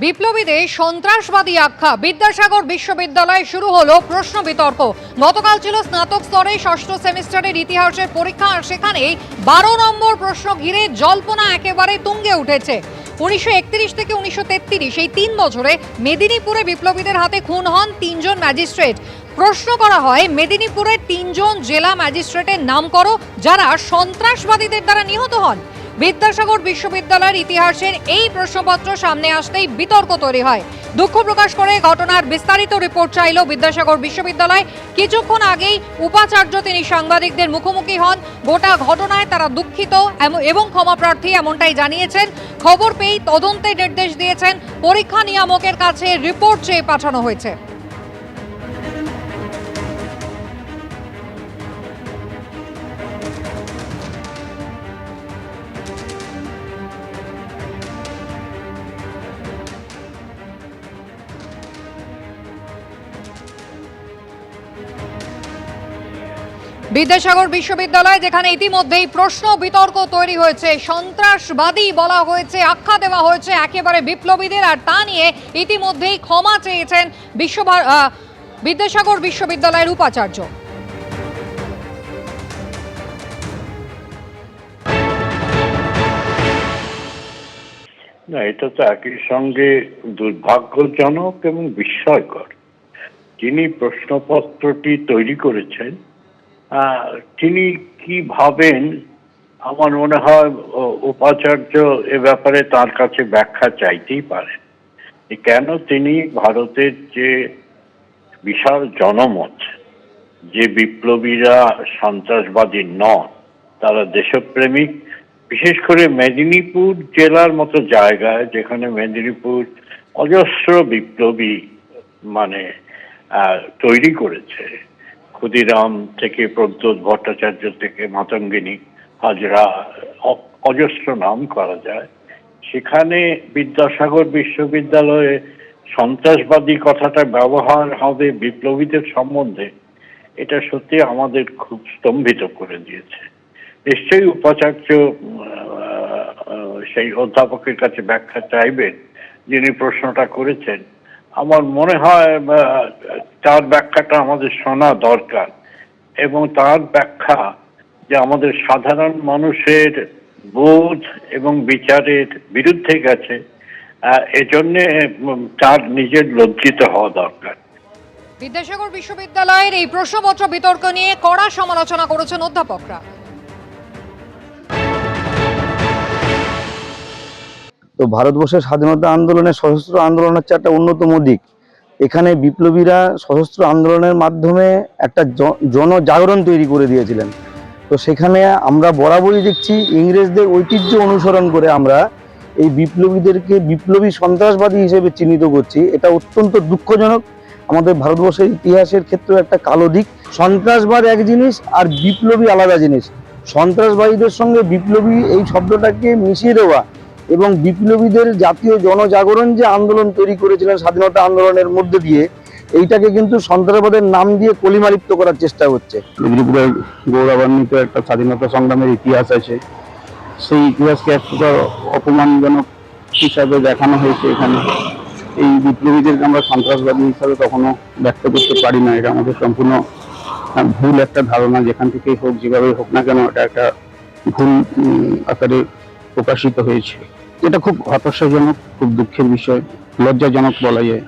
বিপ্লবীদের সন্ত্রাসবাদী আখ্যা। বিদ্যাসাগর বিশ্ববিদ্যালয়ে শুরু হলো প্রশ্ন বিতর্ক। গতকাল ছিল স্নাতক স্তরে ষষ্ঠ সেমিস্টারের ইতিহাসের পরীক্ষা, আর সেখানে বারো নম্বর প্রশ্ন ঘিরে জল্পনা একেবারে তুঙ্গে উঠেছে। উনিশশো একত্রিশ থেকে উনিশশো তেত্রিশ, এই তিন বছরে মেদিনীপুরে বিপ্লবীদের হাতে খুন হন তিনজন ম্যাজিস্ট্রেট। প্রশ্ন করা হয়, মেদিনীপুরের তিনজন জেলা ম্যাজিস্ট্রেটের নাম করো, যারা সন্ত্রাসবাদীদের দ্বারা নিহত হন। বিদ্যাসাগর বিশ্ববিদ্যালয়ের ইতিহাসের এই প্রশ্নপত্র সামনে আসতেই বিতর্ক তৈরি হয়। দুঃখ প্রকাশ করে ঘটনার বিস্তারিত রিপোর্ট চাইল বিদ্যাসাগর বিশ্ববিদ্যালয়। কিছুক্ষণ আগেই উপাচার্য তিনি সাংবাদিকদের মুখোমুখি হন। গোটা ঘটনায় তারা দুঃখিত এবং ক্ষমাপ্রার্থী এমনটাই জানিয়েছেন। খবর পেয়েই তদন্তের নির্দেশ দিয়েছেন। পরীক্ষা নিয়ামকের কাছে রিপোর্ট চেয়ে পাঠানো হয়েছে। বিদ্যাসাগর বিশ্ববিদ্যালয়, যেখানে ইতিমধ্যেই প্রশ্ন বিতর্ক তৈরি হয়েছে। সন্ত্রাসবাদী বলা হয়েছে, আখ্যা দেওয়া হয়েছে একেবারে বিপ্লবীদের, আর তা নিয়ে ইতিমধ্যেই ক্ষমা চেয়েছেন বিশ্ব বিদ্যাসাগর বিশ্ববিদ্যালয়ের উপাচার্য। না, এটা তো একই সঙ্গে দুর্ভাগ্যজনক এবং বিস্ময়কর। যিনি প্রশ্নপত্রটি তৈরি করেছেন তিনি কি ভাবেন? আমার মনে হয় উপাচার্য এ ব্যাপারে তার কাছে ব্যাখ্যা চাইতেই পারেন। যে কেন তিনি ভারতের যে বিশাল জনমত, যে বিপ্লবীরা সন্ত্রাসবাদী নন, তারা দেশপ্রেমিক, বিশেষ করে মেদিনীপুর জেলার মতো জায়গায়, যেখানে মেদিনীপুর অজস্র বিপ্লবী মানে তৈরি করেছে। ক্ষুদিরাম থেকে প্রদ্যোৎ ভট্টাচার্য থেকে মাতঙ্গিনী, হাজরা অজস্র নাম করা যায়। সেখানে বিদ্যাসাগর বিশ্ববিদ্যালয়ে সন্ত্রাসবাদী কথাটা ব্যবহার হবে বিপ্লবীদের সম্বন্ধে, এটা সত্যি আমাদের খুব স্তম্ভিত করে দিয়েছে। নিশ্চয়ই উপাচার্য সেই অধ্যাপকের কাছে ব্যাখ্যা চাইবেন যিনি প্রশ্নটা করেছেন। আমার মনে হয় তার ব্যাখ্যাটা আমাদের শোনা দরকার। এবং তার ব্যাখ্যা যে আমাদের সাধারণ মানুষের বোধ এবং বিচারের বিরুদ্ধে গেছে এজন্যে তার নিজের লজ্জিত হওয়া দরকার। বিদ্যাসাগর বিশ্ববিদ্যালয়ের এই প্রশ্নপত্র বিতর্ক নিয়ে কড়া সমালোচনা করেছেন অধ্যাপকরা। তো ভারতবর্ষের স্বাধীনতা আন্দোলনের সশস্ত্র আন্দোলন হচ্ছে একটা অন্যতম দিক। এখানে বিপ্লবীরা সশস্ত্র আন্দোলনের মাধ্যমে একটা জনজাগরণ তৈরি করে দিয়েছিলেন। তো সেখানে আমরা বরাবরই দেখছি ইংরেজদের ঐতিহ্য অনুসরণ করে আমরা এই বিপ্লবীদেরকে বিপ্লবী সন্ত্রাসবাদী হিসেবে চিহ্নিত করছি। এটা অত্যন্ত দুঃখজনক। আমাদের ভারতবর্ষের ইতিহাসের ক্ষেত্রেও একটা কালো দিক। সন্ত্রাসবাদ এক জিনিস আর বিপ্লবী আলাদা জিনিস। সন্ত্রাসবাদীদের সঙ্গে বিপ্লবী এই শব্দটাকে মিশিয়ে দেওয়া এবং বিপ্লবীদের জাতীয় জনজাগরণ যে আন্দোলন তৈরি করেছিলেন, স্বাধীনতা আন্দোলনের মধ্যে দিয়ে, এইটাকে কিন্তু সন্ত্রাসবাদের নাম দিয়ে কলিমালিপ্ত করার চেষ্টা হচ্ছে। মেদিনীপুরের গৌরবান্বিত একটা স্বাধীনতা সংগ্রামের ইতিহাস আছে। সেই ইতিহাসকে একটা অপমানজনক হিসাবে দেখানো হয়েছে এখানে। এই বিপ্লবীদেরকে আমরা সন্ত্রাসবাদী হিসাবে কখনো ব্যক্ত করতে পারি না। এটা আমাদের সম্পূর্ণ ভুল একটা ধারণা। যেখান থেকেই হোক, যেভাবেই হোক না কেন, এটা একটা ভুল আকারে প্রকাশিত হয়েছে। এটা খুব হতাশাজনক খুব দুঃখের বিষয় লজ্জাজনক বলা যায়।